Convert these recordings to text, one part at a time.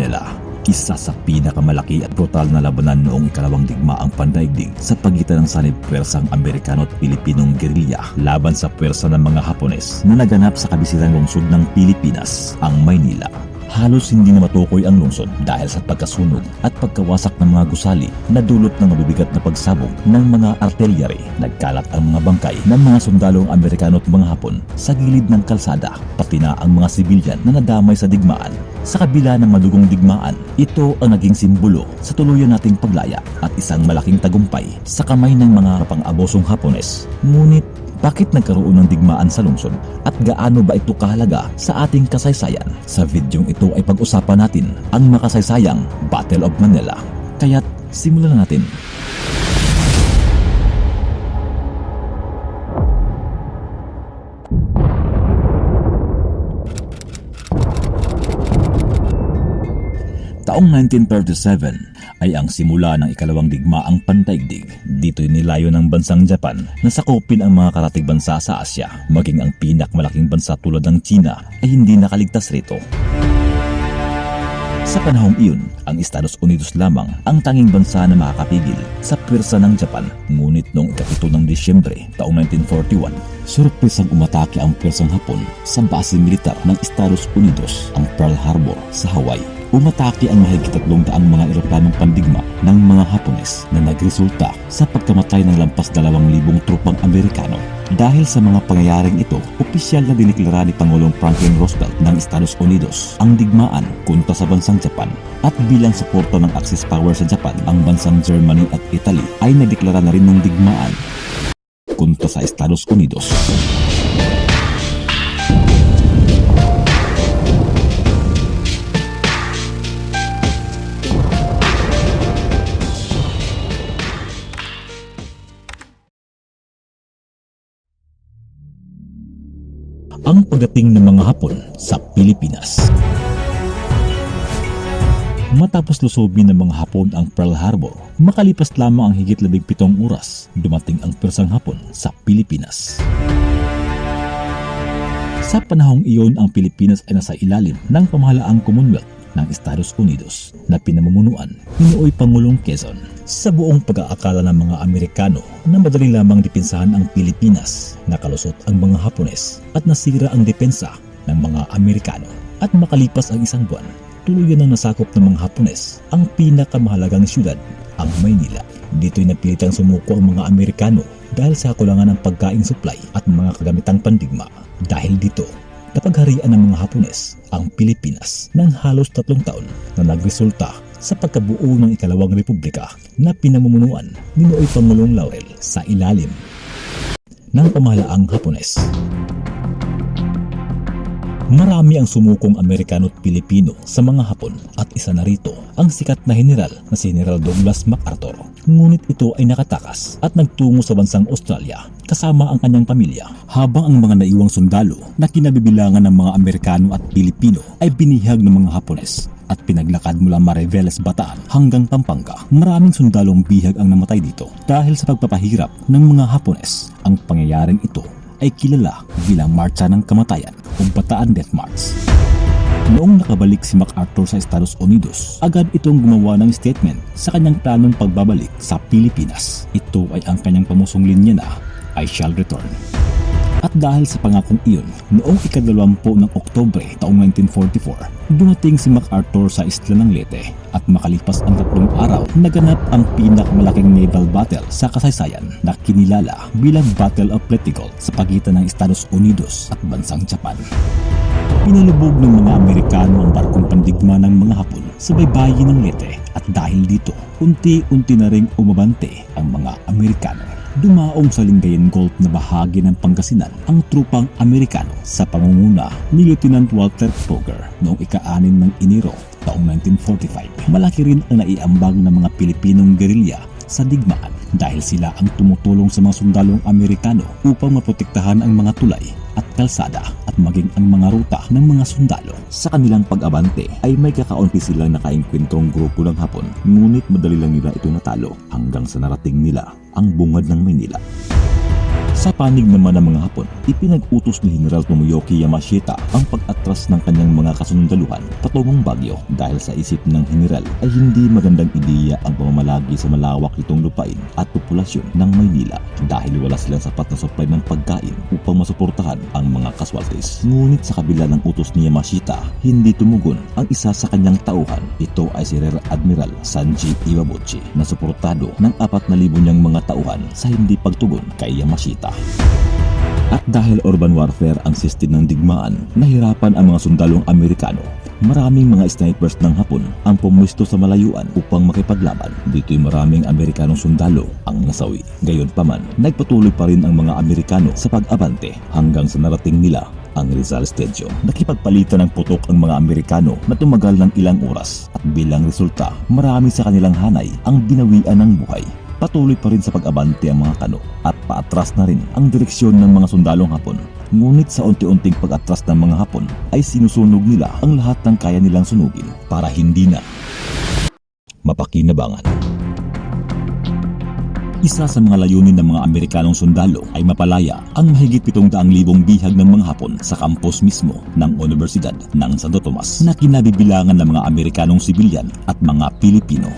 Manila. Isa sa pinakamalaki at brutal na labanan noong ikalawang digmaang pandaigdig sa pagitan ng sanib pwersang Amerikano at Pilipinong gerilya laban sa pwersa ng mga Hapones na naganap sa kabisirang lungsod ng Pilipinas, ang Maynila. Halos hindi na matukoy ang lungsod dahil sa pagkasunog at pagkawasak ng mga gusali na dulot ng mabibigat na pagsabog ng mga artillery. Nagkalat ang mga bangkay ng mga sundalong Amerikano at mga Hapon sa gilid ng kalsada, pati na ang mga sibilyan na nadamay sa digmaan. Sa kabila ng madugong digmaan, ito ang naging simbolo sa tuluyan nating paglaya at isang malaking tagumpay sa kamay ng mga pang-abosong Hapones. Ngunit bakit nagkaroon ng digmaan sa lungsod at gaano ba ito kahalaga sa ating kasaysayan? Sa videong ito ay pag-usapan natin ang makasaysayang Battle of Manila. Kaya't simulan na natin. Taong 1937 ay ang simula ng ikalawang digmaang pandaigdig. Dito nilayo ng bansang Japan na sakupin ang mga karatig bansa sa Asya. Maging ang pinakmalaking bansa tulad ng China ay hindi nakaligtas rito. Sa panahong iyon, ang Estados Unidos lamang ang tanging bansa na makakapigil sa pwersa ng Japan. Ngunit noong ikapito ng Disyembre taong 1941, surpresang umatake ang pwersang Hapon sa base militar ng Estados Unidos, ang Pearl Harbor sa Hawaii. Umatake ang mahigit tatlong daang mga eroplanong pandigma ng mga Hapones na nagresulta sa pagkamatay ng lampas dalawang libong trupang Amerikano. Dahil sa mga pangyayaring ito, opisyal na diniklara ni Pangulong Franklin Roosevelt ng Estados Unidos ang digmaan kontra sa bansang Japan at bilang suporta ng Axis power sa Japan, ang bansang Germany at Italy ay nadeklara na rin ng digmaan kontra sa Estados Unidos. Ang pagdating ng mga Hapon sa Pilipinas. Matapos lusobin ng mga Hapon ang Pearl Harbor, makalipas lamang ang higit labing pitong oras, dumating ang persang Hapon sa Pilipinas. Sa panahong iyon, ang Pilipinas ay nasa ilalim ng pamahalaang Commonwealth ng Estados Unidos na pinamumunuan ni Pangulong Quezon. Sa buong pag-aakala ng mga Amerikano na madali lamang dipinsahan ang Pilipinas, nakalusot ang mga Hapones at nasira ang depensa ng mga Amerikano. At makalipas ang isang buwan, tuluyan ng nasakop ng mga Hapones ang pinakamahalagang syudad, ang Maynila. Dito'y napilitang sumuko ang mga Amerikano dahil sa kakulangan ng pagkain supply at mga kagamitang pandigma. Dahil dito, napagharian ng mga Hapones ang Pilipinas ng halos tatlong taon na nagresulta sa pagkabuo ng ikalawang republika na pinamumunuan ni Nooy Pangulong Laurel sa ilalim ng pamahalaang Hapones. Marami ang sumukong Amerikano at Pilipino sa mga Hapon at isa na rito ang sikat na general na si General Douglas MacArthur. Ngunit ito ay nakatakas at nagtungo sa bansang Australia kasama ang kanyang pamilya habang ang mga naiwang sundalo na kinabibilangan ng mga Amerikano at Pilipino ay binihag ng mga Hapones at pinaglakad mula Mariveles Bataan hanggang Pampanga. Maraming sundalong bihag ang namatay dito dahil sa pagpapahirap ng mga Hapones. Ang pangyayaring ito ay kilala bilang Marcha ng Kamatayan o Bataan Death March. Noong nakabalik si MacArthur sa Estados Unidos, agad itong gumawa ng statement sa kanyang planong pagbabalik sa Pilipinas. Ito ay ang kanyang pamusong linya na I shall return. At dahil sa pangakong iyon, noong ikadalawampu ng Oktobre taong 1944, dumating si MacArthur sa isla ng Leyte at makalipas ang tatlong araw, naganap ang pinakamalaking naval battle sa kasaysayan na kinilala bilang Battle of Leyte sa pagitan ng Estados Unidos at bansang Japan. Pinalubog ng mga Amerikano ang barkong pandigma ng mga Hapon sa baybayin ng Leyte at dahil dito, unti-unti na ring umabante ang mga Amerikano. Dumaong sa Lingayen Gulf na bahagi ng Pangasinan ang trupang Amerikano sa pangunguna ni Lieutenant Walter Kroger noong ika-anim ng Enero taong 1945. Malaki rin ang naiambag ng mga Pilipinong gerilya sa digmaan dahil sila ang tumutulong sa mga sundalong Amerikano upang maprotektahan ang mga tulay at kalsada at maging ang mga ruta ng mga sundalo. Sa kanilang pag-abante ay may kakaunti silang nakaengkwentrong grupo ng Hapon ngunit madali lang nila ito natalo hanggang sa narating nila ang bungad ng Maynila. Sa panig naman ng mga Hapon, ipinag-utos ni General Tomoyoki Yamashita ang pag-atras ng kanyang mga kasundaluhan patungong Bagyo dahil sa isip ng General ay hindi magandang ideya ang pamamalagi sa malawak nitong lupain at populasyon ng Maynila dahil wala silang sapat na supply ng pagkain upang masuportahan ang mga kaswaltes. Ngunit sa kabila ng utos ni Yamashita, hindi tumugon ang isa sa kanyang tauhan. Ito ay si Rear Admiral Sanji Iwabuchi na suportado ng 4,000 niyang mga tauhan sa hindi pagtugon kay Yamashita. At dahil urban warfare ang sistem ng digmaan, nahirapan ang mga sundalong Amerikano. Maraming mga snipers ng Hapon ang pumwesto sa malayuan upang makipaglaban. Dito'y maraming Amerikanong sundalo ang nasawi. Gayon pa man, nagpatuloy pa rin ang mga Amerikano sa pag-abante hanggang sa narating nila ang Rizal Stadium. Nakipagpalitan ng putok ang mga Amerikano na tumagal ng ilang oras at bilang resulta, marami sa kanilang hanay ang binawian ng buhay. Patuloy pa rin sa pag-abante ang mga kano at paatras na rin ang direksyon ng mga sundalong Hapon. Ngunit sa unti-unting pag-atras ng mga Hapon ay sinusunog nila ang lahat ng kaya nilang sunugin para hindi na mapakinabangan. Isa sa mga layunin ng mga Amerikanong sundalo ay mapalaya ang mahigit 700,000 bihag ng mga Hapon sa kampus mismo ng Universidad ng Santo Tomas na kinabibilangan ng mga Amerikanong sibilyan at mga Pilipino.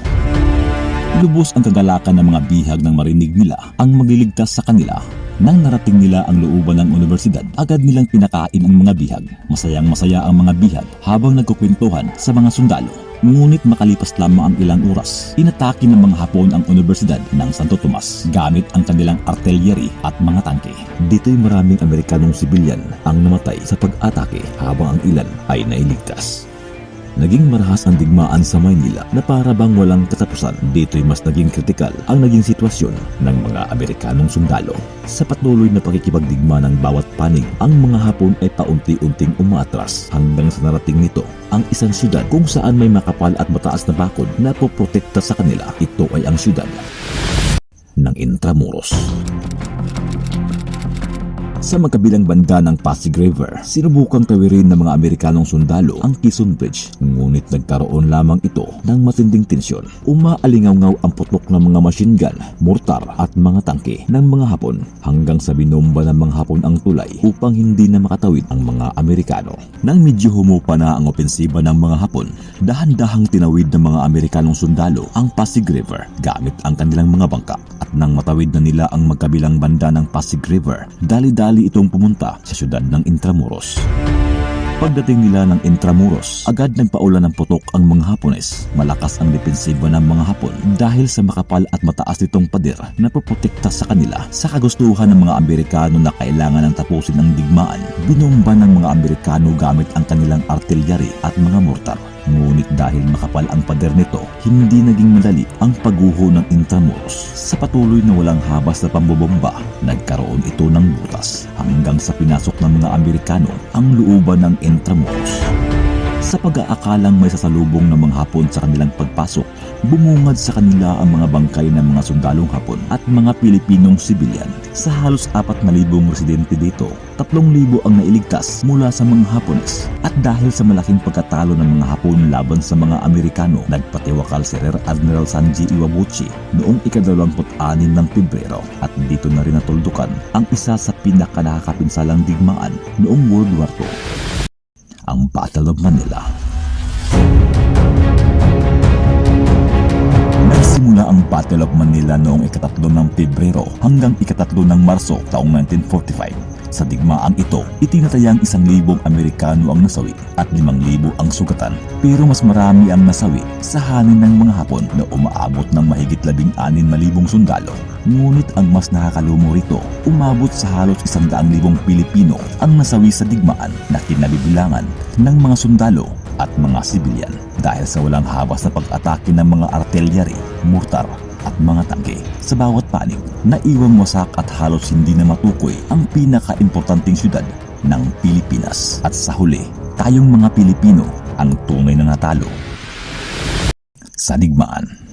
Lubos ang kagalakan ng mga bihag nang marinig nila ang magliligtas sa kanila. Nang narating nila ang looban ng universidad, agad nilang pinakain ang mga bihag. Masayang masaya ang mga bihag habang nagkukwentuhan sa mga sundalo. Ngunit makalipas lamang ang ilang oras, inatake ng mga Hapon ang Universidad ng Santo Tomas gamit ang kanilang artillery at mga tangke. Dito'y maraming Amerikanong sibilyan ang namatay sa pag-atake habang ang ilan ay nailigtas. Naging marahas ang digmaan sa Maynila na para bang walang katapusan. Dito'y mas naging kritikal ang naging sitwasyon ng mga Amerikanong sundalo. Sa patuloy na pakikipagdigma ng bawat panig, ang mga Hapon ay paunti-unting umaatras hanggang sa narating nito ang isang syudad kung saan may makapal at mataas na bakod na poprotekta sa kanila. Ito ay ang syudad ng Intramuros. Sa magkabilang banda ng Pasig River, sinubukang tawirin ng mga Amerikanong sundalo ang Quezon Bridge, ngunit nagkaroon lamang ito ng matinding tensyon. Umaalingaw-ngaw ang putok ng mga machine gun, mortar at mga tangke ng mga Hapon hanggang sa binomba ng mga Hapon ang tulay upang hindi na makatawid ang mga Amerikano. Nang medyo humupa na ang opensiba ng mga Hapon, dahan-dahang tinawid ng mga Amerikanong sundalo ang Pasig River gamit ang kanilang mga bangka at nang matawid na nila ang magkabilang banda ng Pasig River, dali-dali itong pumunta sa syudad ng Intramuros. Pagdating nila ng Intramuros, agad nagpaulan ng putok ang mga Hapones. Malakas ang depensiba ng mga Hapon dahil sa makapal at mataas nitong pader na puprotekta sa kanila. Sa kagustuhan ng mga Amerikano na kailangan ng tapusin ang digmaan, binomba ng mga Amerikano gamit ang kanilang artillery at mga mortar. Ngunit dahil makapal ang pader nito, hindi naging madali ang pagguho ng Intramuros. Sa patuloy na walang habas na pambobomba, nagkaroon ito ng butas hanggang sa pinasok ng mga Amerikano ang looban ng Intramuros. Sa pag-aakalang may sasalubong ng mga Hapon sa kanilang pagpasok, bumungad sa kanila ang mga bangkay ng mga sundalong Hapon at mga Pilipinong sibilyan. Sa halos 4,000 residente dito, 3,000 ang nailigtas mula sa mga Hapones. At dahil sa malaking pagkatalo ng mga Hapon laban sa mga Amerikano, nagpatiwakal si Rear Admiral Sanji Iwabuchi noong ika-26 ng Pebrero at dito na rin natuldukan ang isa sa pinakanakakapinsalang digmaan noong World War II ang Battle of Manila. Nagsimula ang Battle of Manila noong ikatatlo ng Pebrero hanggang ikatatlo ng Marso taong 1945. Sa digmaang ito, itinatayang isang libong Amerikano ang nasawi at limang libo ang sugatan. Pero mas marami ang nasawi sa hanin ng mga Hapon na umaabot ng mahigit labing anin na libong sundalo. Ngunit ang mas nakakalumo rito, umabot sa halos isang daang libong Pilipino ang nasawi sa digmaan na kinabibilangan ng mga sundalo at mga sibilyan dahil sa walang habas na pag-atake ng mga artillery, mortar at mga tangke. Sa bawat panig, naiwang wasak at halos hindi na matukoy ang pinaka-importanting syudad ng Pilipinas. At sa huli, tayong mga Pilipino ang tunay na natalo sa digmaan.